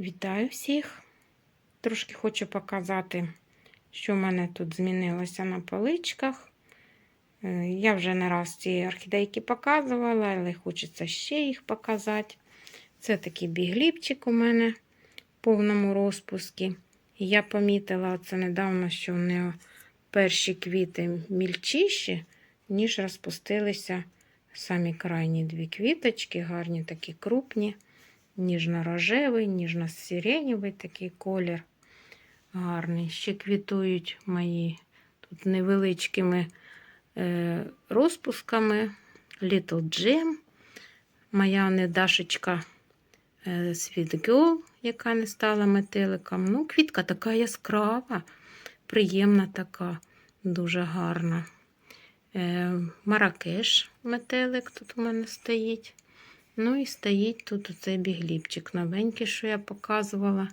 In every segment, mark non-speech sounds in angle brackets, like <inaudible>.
Вітаю всіх! Трошки хочу показати, що в мене тут змінилося на поличках. Е, Я вже не раз ці орхідейки показувала, але хочеться ще їх показати. Це такий бігліпчик у мене в повному розпуску. Я помітила це недавно, що в нього перші квіти мільчіші, ніж розпустилися самі крайні дві квіточки, гарні такі крупні ніжно-рожевий, ніжно-сиренєвий такий колір гарний. Ще квітують мої тут невеличкими е, розпусками. Little Gem. Моя недашечка е, Sweet Girl, яка не стала метеликом. Ну, квітка така яскрава, приємна така, дуже гарна. Е, Маракеш метелик тут у мене стоїть. Ну і стоїть тут оцей бігліпчик новенький, що я показувала.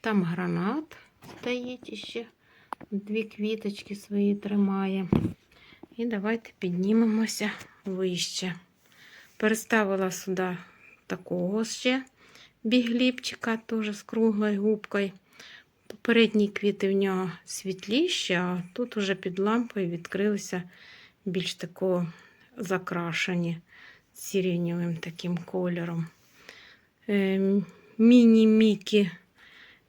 Там гранат стоїть іще. Дві квіточки свої тримає. І давайте піднімемося вище. Переставила сюди такого ще бігліпчика, теж з круглою губкою. Попередні квіти в нього світліші, а тут уже під лампою відкрилися більш такого закрашені сиреневим таким кольором. Міні-мікі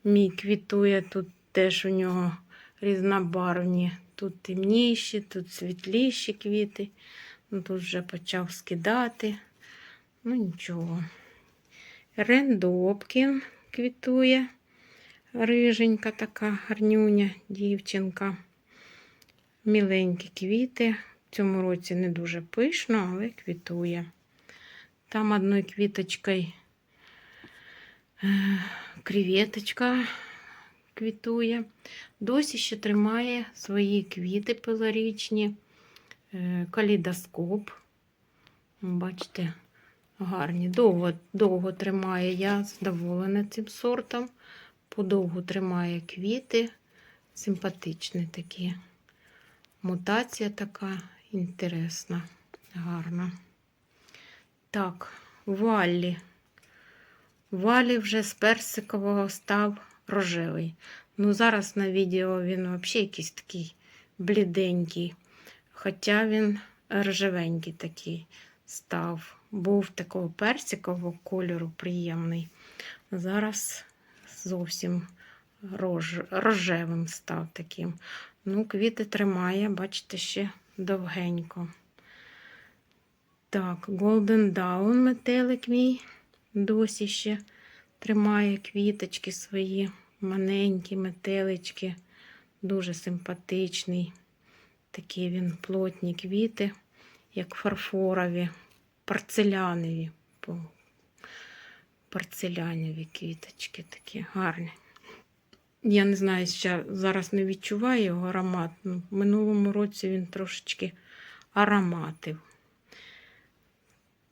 мій квітує, тут теж у нього різнобарвні. Тут темніші, тут світліші квіти. Ну, Тут вже почав скидати. Ну, нічого. Рендопкін квітує. Риженька така гарнюня дівчинка. Міленькі квіти. В цьому році не дуже пишно, але квітує. Там одною квіточкою е, креветочка квітує. Досі ще тримає свої квіти пилорічні, е, калейдоскоп. Бачите, гарні. Довго, довго тримає. Я задоволена цим сортом. Подовго тримає квіти. Симпатичні такі. Мутація така інтересна, гарна. Так, валлі. Валі вже з персикового став рожевий. Ну, зараз на відео він взагалі якийсь такий бліденький. Хоча він рожевенький такий став. Був такого персикового кольору приємний. Зараз зовсім рож... рожевим став таким. Ну, квіти тримає, бачите, ще довгенько. Так, Golden Dawn метелик мій досі ще тримає квіточки свої, маленькі метелички, дуже симпатичний. Такі він плотні квіти, як фарфорові, порцелянові, порцелянові квіточки такі гарні. Я не знаю, ще зараз не відчуваю його аромат. Ну, в минулому році він трошечки ароматив.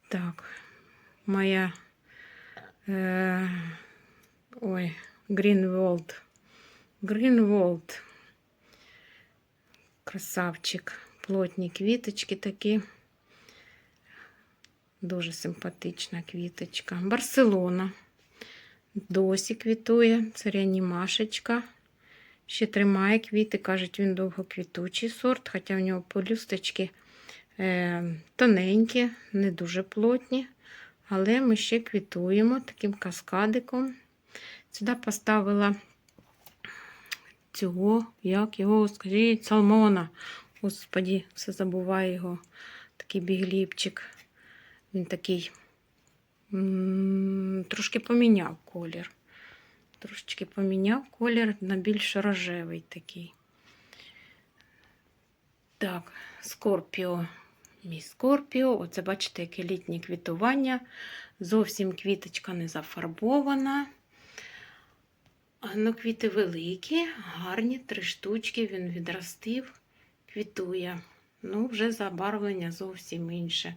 Так, моя е, ой, Greenwald. Greenwald. Красавчик. Плотні квіточки такі. Дуже симпатична квіточка. Барселона. Досі квітує. Це реанімашечка. Ще тримає квіти. Кажуть, він довгоквітучий сорт, хоча в нього полюсточки тоненькі, не дуже плотні. Але ми ще квітуємо таким каскадиком. Сюди поставила цього, як його, скажіть, салмона. Господі, все забуваю його. Такий бігліпчик. Він такий трошки поміняв колір. Трошечки поміняв колір на більш рожевий такий. Так, Скорпіо. Мій Скорпіо. Оце, бачите, яке літнє квітування. Зовсім квіточка не зафарбована. Ну, квіти великі, гарні, три штучки, він відростив, квітує. Ну, вже забарвлення зовсім інше.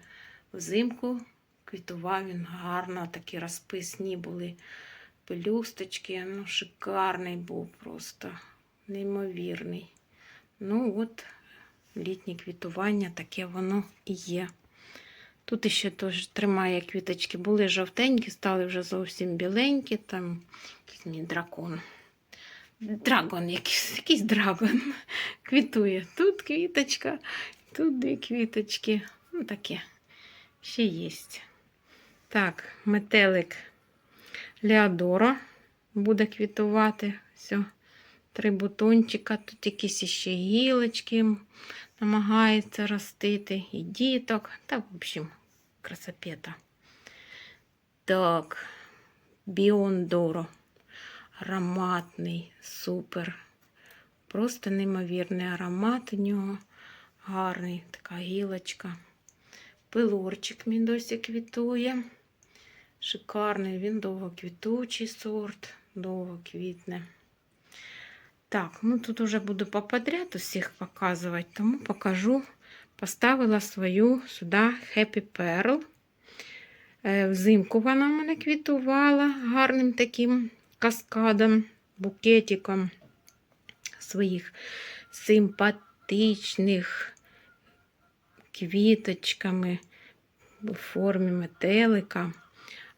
Взимку квітував він гарно, такі розписні були пелюсточки. Ну, шикарний був просто, неймовірний. Ну, от, літнє квітування, таке воно і є. Тут іще теж тримає квіточки. Були жовтенькі, стали вже зовсім біленькі. Там якийсь дракон. Драгон, якийсь, якийсь драгон. <laughs> Квітує. Тут квіточка, тут дві квіточки. Ну, таке. Ще є. Так, метелик Леодора буде квітувати. Все. Три бутончика, тут якісь ще гілочки намагається ростити, і діток. Та, в общем, красопета. Так, Біондоро. Ароматний, супер. Просто неймовірний аромат у нього. Гарний, така гілочка. Пилорчик мій досі квітує. Шикарний, він довгоквітучий сорт, довго квітне. Так, ну тут уже буду поподряд усіх показувати, тому покажу. Поставила свою сюди Happy Pearl. Е, Взимку вона в мене квітувала гарним таким каскадом, букетиком своїх симпатичних квіточками у формі метелика.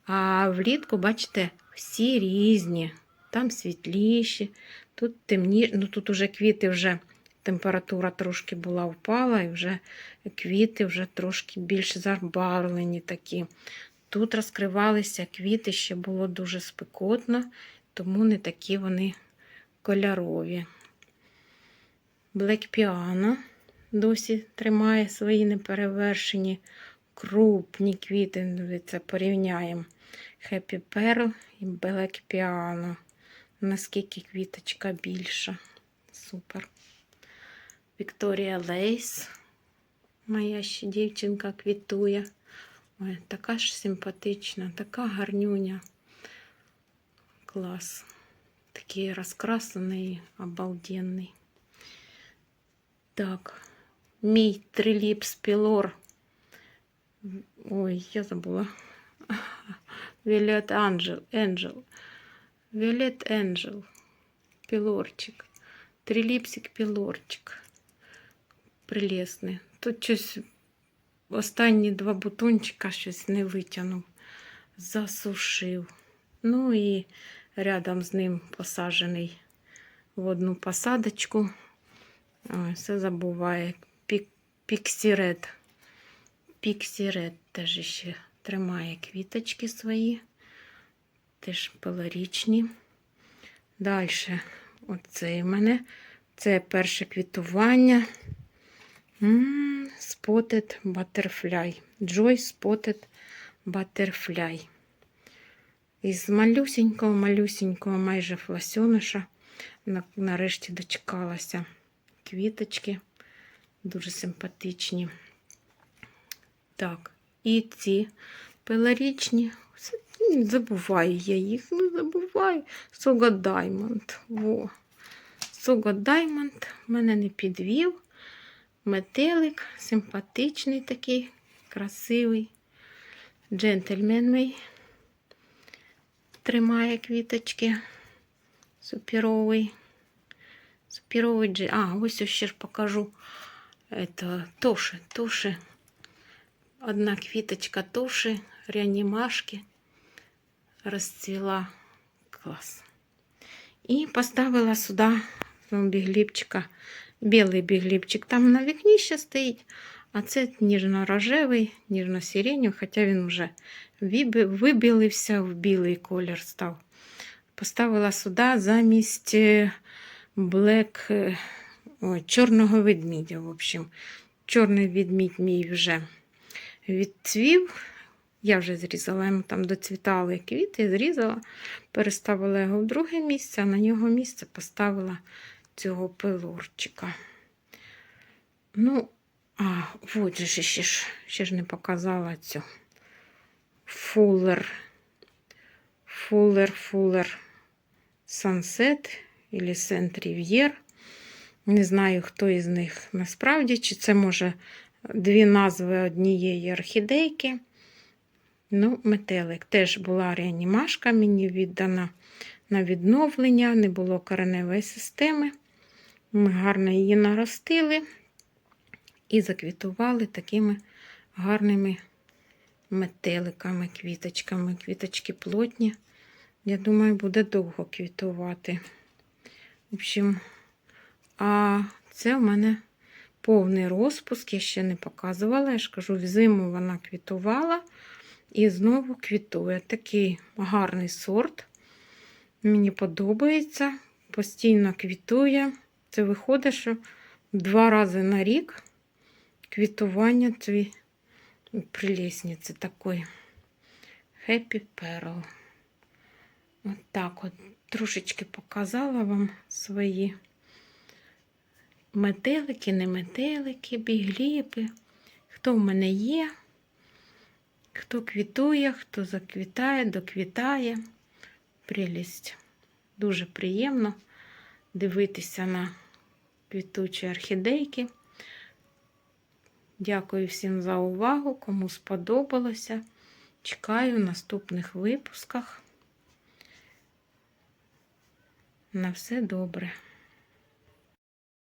А влітку, бачите, всі різні. Там світліші, тут темніші. Ну тут уже квіти вже температура трошки була впала, і вже квіти вже трошки більш забарвлені такі. Тут розкривалися квіти, ще було дуже спекотно, тому не такі вони кольорові. Black Piano досі тримає свої неперевершені крупні квіти. Дивіться, порівняємо Happy Pearl і Black Piano. Наскільки квіточка більша. Супер. Вікторія Лейс. Моя ще дівчинка квітує. Ой, така ж симпатична, така гарнюня. Клас. Такий розкрасений, обалденний. Так, мій триліпс пілор. Ой, я забула. <laughs> Віолет Анджел. Енджел. Віолет Енджел. Пілорчик. Триліпсик пілорчик. Прелесний. Тут щось останні два бутончика щось не витягнув. Засушив. Ну і рядом з ним посаджений в одну посадочку. Ой, все забуває. Пік, піксірет. Піксірет теж ще тримає квіточки свої. Теж пелорічні. Далі, оцей в мене. Це перше квітування. Spotted Butterfly. Joy Spotted Butterfly. Із малюсінького, малюсінького майже фласьониша. Нарешті дочекалася квіточки. Дуже симпатичні. Так, і ці пеларічні. Забуваю я їх, не забуваю. Сога Diamond. Во. Сога Diamond мене не підвів. Метелик, симпатичний такий, красивий. Джентльмен мій тримає квіточки. Суперовий. Суперовий джи. А, ось ще ж покажу. Это тоши, тоши. Одна квіточка тоши, реанімашки розцвіла. Клас. І поставила сюди бігліпчика. Білий бігліпчик там на вікні ще стоїть, а це ніжно-рожевий, ніжно-сиренів, хоча він вже вибілився в білий колір став. Поставила сюди замість е, блек, е, ой, чорного ведмідя. В общем, чорний ведмідь мій вже відцвів. Я вже зрізала, йому там доцвітали квіти, зрізала, переставила його в друге місце, а на нього місце поставила цього пилорчика. Ну, а, от же ще ж, ще ж не показала цю. Фуллер. Фуллер, Фуллер Сансет или Сент Рів'єр. Не знаю, хто із них насправді, чи це може дві назви однієї орхідейки. Ну, метелик. Теж була реанімашка, мені віддана на відновлення, не було кореневої системи. Ми гарно її наростили і заквітували такими гарними метеликами, квіточками. Квіточки плотні. Я думаю, буде довго квітувати. В общем, а це в мене повний розпуск. Я ще не показувала. Я ж кажу, взиму вона квітувала і знову квітує. Такий гарний сорт. Мені подобається. Постійно квітує. Це виходить, що два рази на рік квітування твій прелесниці такої. Happy Pearl. От так от трошечки показала вам свої метелики, не метелики, бігліпи. Хто в мене є, хто квітує, хто заквітає, доквітає. Прелість. Дуже приємно дивитися на квітучі орхідейки. Дякую всім за увагу, кому сподобалося. Чекаю в наступних випусках. На все добре.